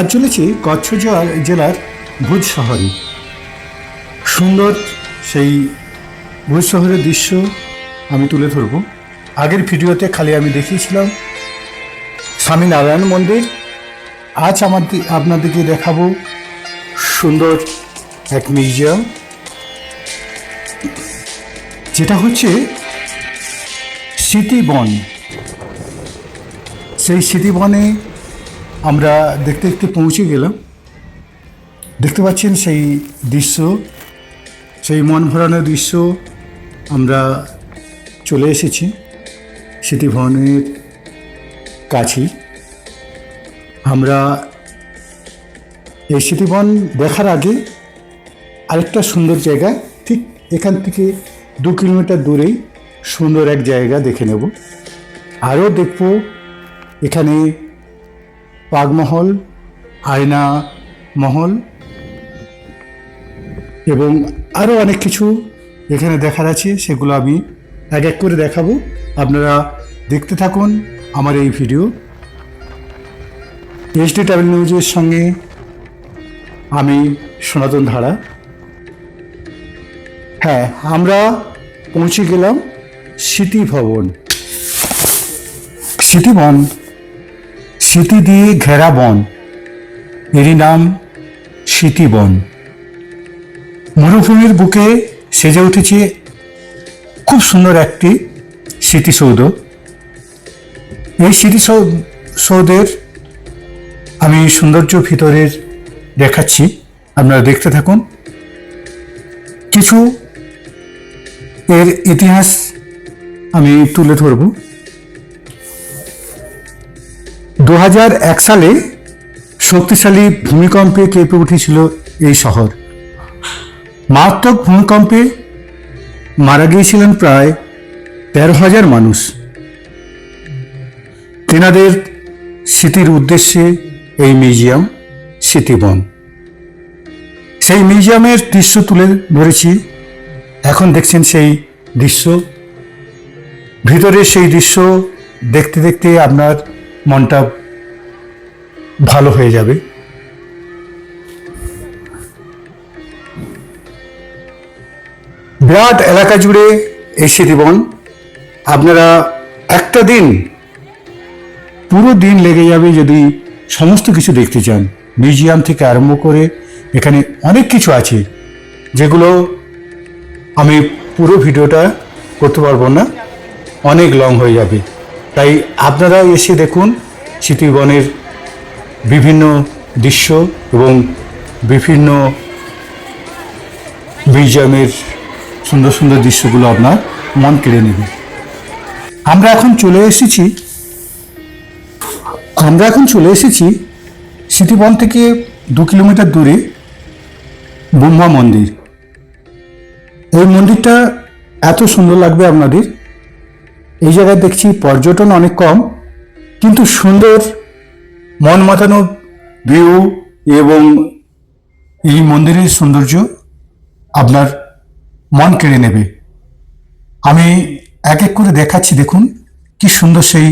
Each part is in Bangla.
আজ চলেছি কচ্ছ জেলার- ভুজ শহরে। সুন্দর সেই ভুজ শহরের দৃশ্য আমি তুলে ধরব। আগের ভিডিওতে খালি আমি দেখিয়েছিলাম স্বামী নারায়ণ মন্দির। আজ আমার আপনাদেরকে দেখাবো সুন্দর এক মিউজিয়াম। যেটা হচ্ছে স্মৃতিবন সেই স্মৃতিবনে আমরা দেখতে দেখতে পৌঁছে গেলাম। দেখতে পাচ্ছেন সেই দৃশ্য, সেই মন ভরানোর দৃশ্য। আমরা চলে এসেছি স্মৃতিভবনের কাছেই। আমরা এই স্মৃতিবন দেখার আগে আরেকটা সুন্দর জায়গা, ঠিক এখান থেকে দু কিলোমিটার দূরেই সুন্দর এক জায়গা দেখে নেব। আরও দেখব এখানে পাগমহল, আয়না মহল এবং আরও অনেক কিছু এখানে দেখার আছে, সেগুলো আমি এক এক করে দেখাবো। আপনারা দেখতে থাকুন আমার এই ভিডিও। এসডি ট্রাভেল নিউজের সঙ্গে আমি সনাতন ধারা। হ্যাঁ আমরা পৌঁছে গেলাম স্মৃতি ভবন। স্মৃতিবন স্মৃতি দিয়ে ঘেরা বন। এরই নাম স্মৃতিবন মরুভূমির বুকে সেজে উঠেছে খুব সুন্দর একটি স্মৃতিসৌধ। এই স্মৃতিসৌধের আমি সৌন্দর্য ভিতরের দেখাচ্ছি, আপনারা দেখতে থাকুন। কিছু এর ইতিহাস আমি তুলে ধরব। দু সালে শক্তিশালী ভূমিকম্পে কেঁপে উঠেছিল এই শহর। মারাত্মক ভূমিকম্পে মারা গিয়েছিলেন প্রায় তেরো হাজার মানুষ। তেনাদের স্মৃতির উদ্দেশ্যে এই মিউজিয়াম স্মৃতিবন সেই মিউজিয়ামের দৃশ্য তুলে ধরেছি। এখন দেখছেন সেই দৃশ্য। ভিতরে সেই দৃশ্য দেখতে দেখতে আপনার মনটা ভালো হয়ে যাবে। বিরাট এলাকা জুড়ে এই স্মৃতিবন আপনারা একটা দিন, পুরো দিন লেগে যাবে যদি সমস্ত কিছু দেখতে চান। মিউজিয়াম থেকে আরম্ভ করে এখানে অনেক কিছু আছে, যেগুলো আমি পুরো ভিডিওটা করতে পারব না। অনেক লং হয়ে যাবে। তাই আপনারা এসে দেখুন স্মৃতিবনের বিভিন্ন দৃশ্য এবং বিভিন্ন মিউজিয়ামের সুন্দর সুন্দর দৃশ্যগুলো আপনার মন কেড়ে নেবে। আমরা এখন চলে এসেছি, আমরা এখন চলে এসেছি স্মৃতিবন থেকে দু কিলোমিটার দূরে ব্রহ্মা মন্দির। এই মন্দিরটা এত সুন্দর লাগবে আপনাদের এই জায়গায় দেখছি পর্যটন অনেক কম, কিন্তু সুন্দর মন মাতানো ভিউ এবং এই মন্দিরের সৌন্দর্য আপনার মন কেড়ে নেবে। আমি এক এক করে দেখাচ্ছি, দেখুন কি সুন্দর সেই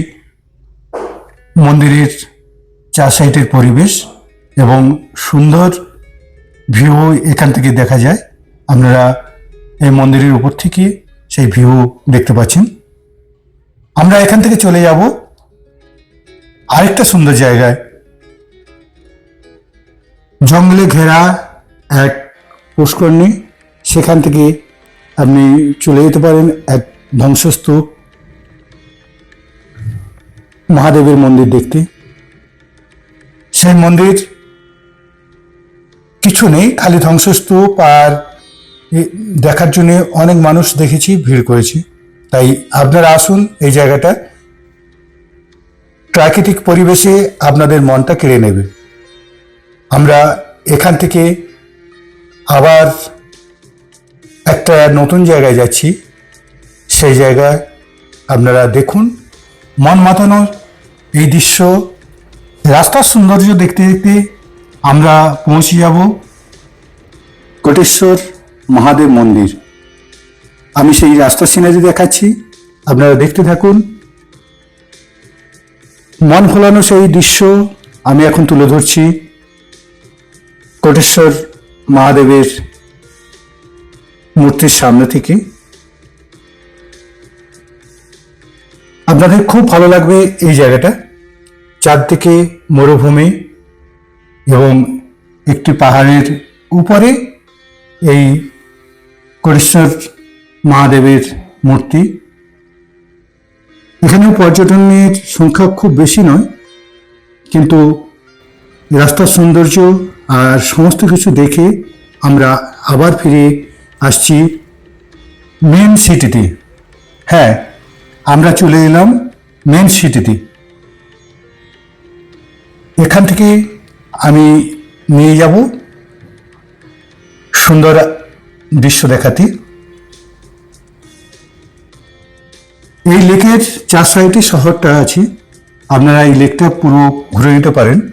মন্দিরের চার সাইডের পরিবেশ এবং সুন্দর ভিউ এখান থেকে দেখা যায়। আপনারা এই মন্দিরের উপর থেকে সেই ভিউ দেখতে পাচ্ছেন। আমরা এখান থেকে চলে যাব আরেকটা সুন্দর জায়গায়। জঙ্গলে ঘেরা এক পুষ্করণী, সেখান থেকে আপনি চলে যেতে পারেন এক ধ্বংসস্তূপ। মহাদেবের মন্দির দেখতে। সেই মন্দির কিছু নেই, খালি ধ্বংসস্তূপ আর দেখার জন্য অনেক মানুষ দেখেছি, ভিড় করেছি। তাই আপনারা আসুন এই জায়গাটা। প্রাকৃতিক পরিবেশে আপনাদের মনটা কেড়ে নেবে। আমরা এখান থেকে আবার একটা নতুন জায়গায় যাচ্ছি। সেই জায়গায় আপনারা দেখুন। মন মাতানোর এই দৃশ্য, রাস্তার সৌন্দর্য দেখতে দেখতে আমরা পৌঁছে যাব। কোটেশ্বর মহাদেব মন্দির। আমি সেই রাস্তার সিনারি দেখাচ্ছি। আপনারা দেখতে থাকুন। মন ভোলানো সেই দৃশ্য আমি এখন তুলে ধরছি। কোটেশ্বর মহাদেবের মূর্তির সামনে থেকে। আপনাদের খুব ভালো লাগবে এই জায়গাটা, চারদিকে মরুভূমি এবং একটি পাহাড়ের উপরে এই করেশ্বর মহাদেবের মূর্তি। এখানেও পর্যটনের সংখ্যা খুব বেশি নয়, কিন্তু রাস্তার সৌন্দর্য আর সমস্ত কিছু দেখে আমরা আবার ফিরে আসছি মেন সিটিতে। হ্যাঁ আমরা চলে এলাম মেন সিটিতে। এখান থেকে আমি নিয়ে যাব সুন্দর দৃশ্য দেখাতে। এই লেকের চার সাইডে শহরটা আছে। আপনারা এই লেকটা পুরো ঘুরে নিতে পারেন।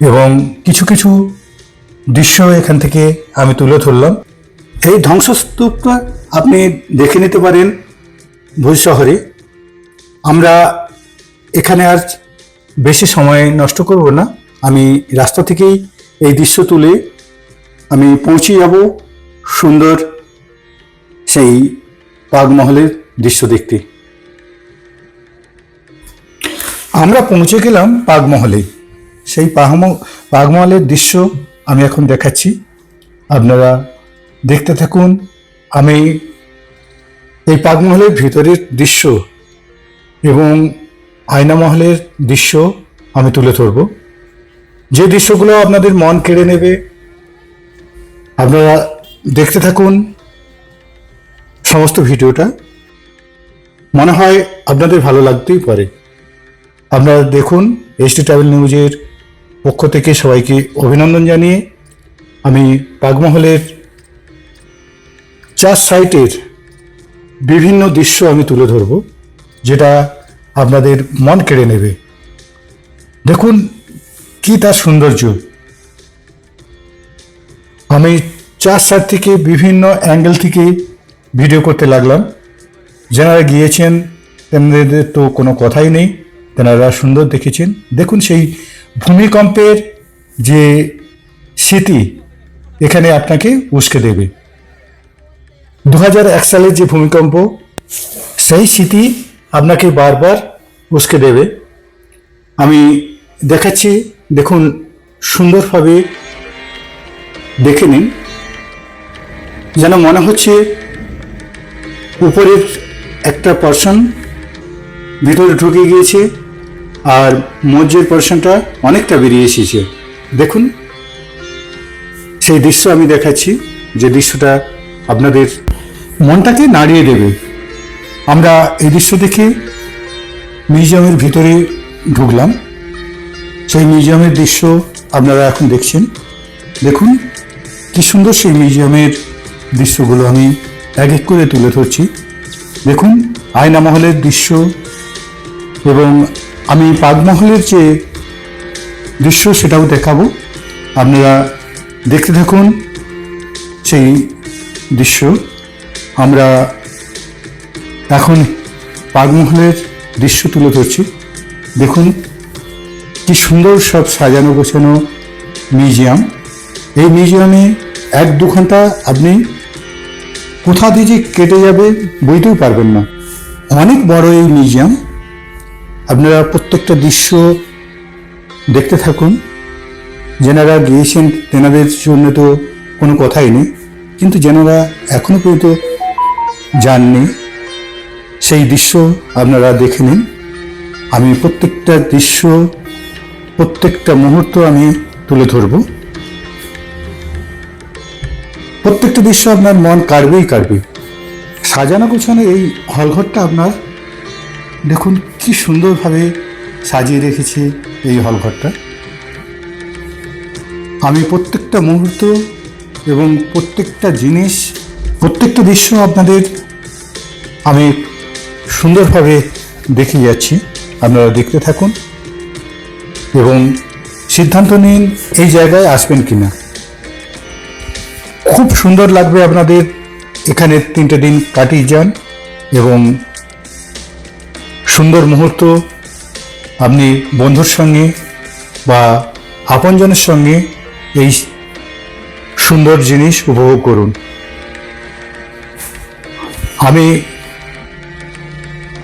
এবং কিছু কিছু দৃশ্য এখান থেকে আমি তুলে ধরলাম। এই ধ্বংসস্তূপটা আপনি দেখে নিতে পারেন ভুজ শহরে। আমরা এখানে আর বেশি সময় নষ্ট করব না। আমি রাস্তা থেকেই এই দৃশ্য তুলে আমি পৌঁছে যাব সুন্দর সেই পাগমহলের দৃশ্য দেখতে। আমরা পৌঁছে গেলাম পাগমহলে। সেই পাগম পাগমহলের দৃশ্য আমি এখন দেখাচ্ছি। আপনারা দেখতে থাকুন। আমি এই পাগমহলের ভিতরের দৃশ্য এবং আয়নামহলের দৃশ্য আমি তুলে ধরব। যে দৃশ্যগুলো আপনাদের মন কেড়ে নেবে, আপনারা দেখতে থাকুন। সমস্ত ভিডিওটা মনে হয় আপনাদের ভালো লাগতেই পারে। আপনারা দেখুন এসটি ট্রাভেল নিউজের পক্ষ থেকে সবাইকে অভিনন্দন জানিয়ে আমি পাগমহলের চার সাইটের বিভিন্ন দৃশ্য আমি তুলে ধরব, যেটা আপনাদের মন কেড়ে নেবে। দেখুন কি তার সৌন্দর্য। আমি চার সাইড থেকে বিভিন্ন অ্যাঙ্গেল থেকে ভিডিও করতে লাগলাম। যারা গিয়েছেন তেনাদের তো কোনো কথাই নেই। তেনারা সুন্দর দেখেছেন। দেখুন সেই ভূমিকম্পের যে স্মৃতি এখানে আপনাকে উস্কে দেবে। দু এক সালের যে ভূমিকম্প, সেই স্মৃতি আপনাকে বারবার উস্কে দেবে। আমি দেখাচ্ছি, দেখুন সুন্দরভাবে দেখে নিন। যেন মনে হচ্ছে উপরের একটা পার্সন ভিতরে ঢুকে গিয়েছে আর মজ্জের পার্সনটা অনেকটা বেরিয়ে এসেছে। দেখুন, সেই দৃশ্য আমি দেখাচ্ছি, যে দৃশ্যটা আপনাদের মনটাকে নাড়িয়ে দেবে। আমরা এই দৃশ্য দেখে মিউজিয়ামের ভিতরে ঢুকলাম। সেই মিউজিয়ামের দৃশ্য আপনারা এখন দেখছেন। দেখুন, কি সুন্দর সেই মিউজিয়ামের দৃশ্যগুলো আমি এক এক করে তুলে ধরছি। দেখুন আয়না মহলের দৃশ্য এবং আমি পাগমহলের যে দৃশ্য সেটাও দেখাবো। আপনারা দেখতে থাকুন সেই দৃশ্য। আমরা এখন পাগমহলের দৃশ্য তুলে ধরছি। দেখুন, কি সুন্দর সব সাজানো গোছানো মিউজিয়াম। এই মিউজিয়ামে এক দু ঘণ্টা আপনি কোথা দিয়ে যে কেটে যাবে বুঝতেও পারবেন না। অনেক বড় এই মিউজিয়াম। আপনারা প্রত্যেকটা দৃশ্য দেখতে থাকুন। যেনারা গিয়েছেন তেনাদের জন্য তো কোনো কথাই নেই। কিন্তু যেনারা এখনও পর্যন্ত যাননি, সেই দৃশ্য আপনারা দেখে নিন। আমি প্রত্যেকটা দৃশ্য, প্রত্যেকটা মুহূর্ত আমি তুলে ধরব। প্রত্যেকটা দৃশ্য আপনার মন কাড়বেই কাড়বে। সাজানো গোছানো এই হলঘরটা আপনার, দেখুন কি সুন্দরভাবে সাজিয়ে রেখেছে এই হলঘরটা। আমি প্রত্যেকটা মুহূর্ত এবং প্রত্যেকটা জিনিস, প্রত্যেকটা দৃশ্য আপনাদের আমি সুন্দরভাবে দেখে যাচ্ছি। আপনারা দেখতে থাকুন এবং সিদ্ধান্ত নিন এই জায়গায় আসবেন কিনা। খুব সুন্দর লাগবে আপনাদের। এখানে তিনটে দিন কাটিয়ে যান এবং সুন্দর মুহূর্ত আপনি বন্ধুর সঙ্গে বা আপনজনের সঙ্গে এই সুন্দর জিনিস উপভোগ করুন। আমি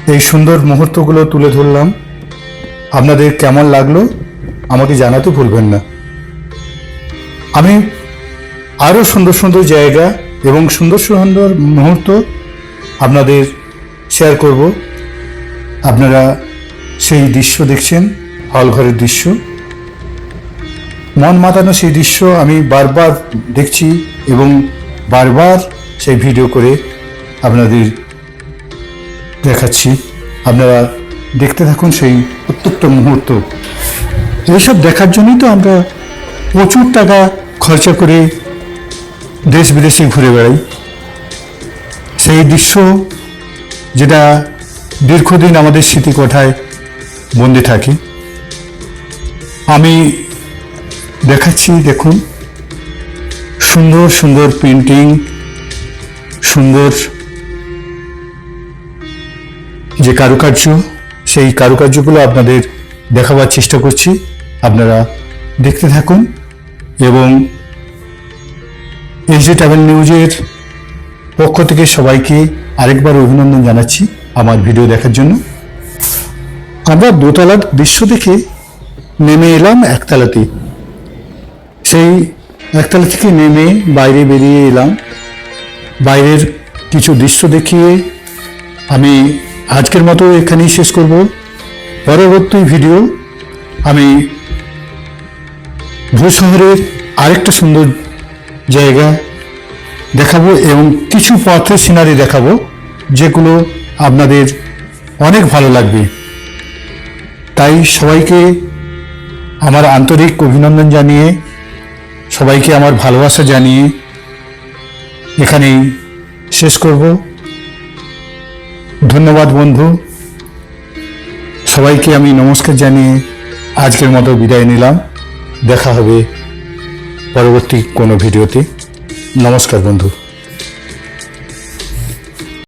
এই সুন্দর মুহূর্তগুলো তুলে ধরলাম। আপনাদের কেমন লাগল আমাকে জানাতে ভুলবেন না। আমি আরও সুন্দর সুন্দর জায়গা এবং সুন্দর সুন্দর মুহূর্ত আপনাদের শেয়ার করব। আপনারা সেই দৃশ্য দেখছেন হলঘরের দৃশ্য। মন মাতানো সেই দৃশ্য আমি বারবার দেখছি এবং বারবার সেই ভিডিও করে আপনাদের দেখাচ্ছি। আপনারা দেখতে থাকুন সেই প্রত্যেকটা মুহূর্ত। এইসব দেখার জন্যই তো আমরা প্রচুর টাকা খরচা করে দেশ বিদেশে ঘুরে বেড়াই। সেই দৃশ্য যেটা দীর্ঘদিন আমাদের স্মৃতিকথায় বন্দি থাকে। আমি দেখাচ্ছি, দেখুন, সুন্দর সুন্দর পেন্টিং সুন্দর যে কারুকার্য, সেই কারুকার্যগুলো আপনাদের দেখাবার চেষ্টা করছি। আপনারা দেখতে থাকুন এবং এই যে ট্রাভেল নিউজের পক্ষ থেকে সবাইকে আরেকবার অভিনন্দন জানাচ্ছি আমার ভিডিও দেখার জন্য। আমরা দোতলার দৃশ্য দেখে নেমে এলাম একতলাতে সেই একতলা থেকে নেমে বাইরে বেরিয়ে এলাম। বাইরের কিছু দৃশ্য দেখিয়ে আমি আজকের মতো এখানেই শেষ করব। পরবর্তী ভিডিও আমি ভূ শহরের আরেকটা সুন্দর জায়গা দেখাবো এবং কিছু পথের সিনারি দেখাবো, যেগুলো আপনাদের অনেক ভালো লাগবে। তাই সবাইকে আমার আন্তরিক অভিনন্দন জানিয়ে, সবাইকে আমার ভালোবাসা জানিয়ে এখানেই শেষ করব। ধন্যবাদ বন্ধু। সবাইকে আমি নমস্কার জানিয়ে আজকের মতো বিদায় নিলাম। দেখা হবে পরবর্তী কোনো ভিডিওতে। নমস্কার বন্ধু।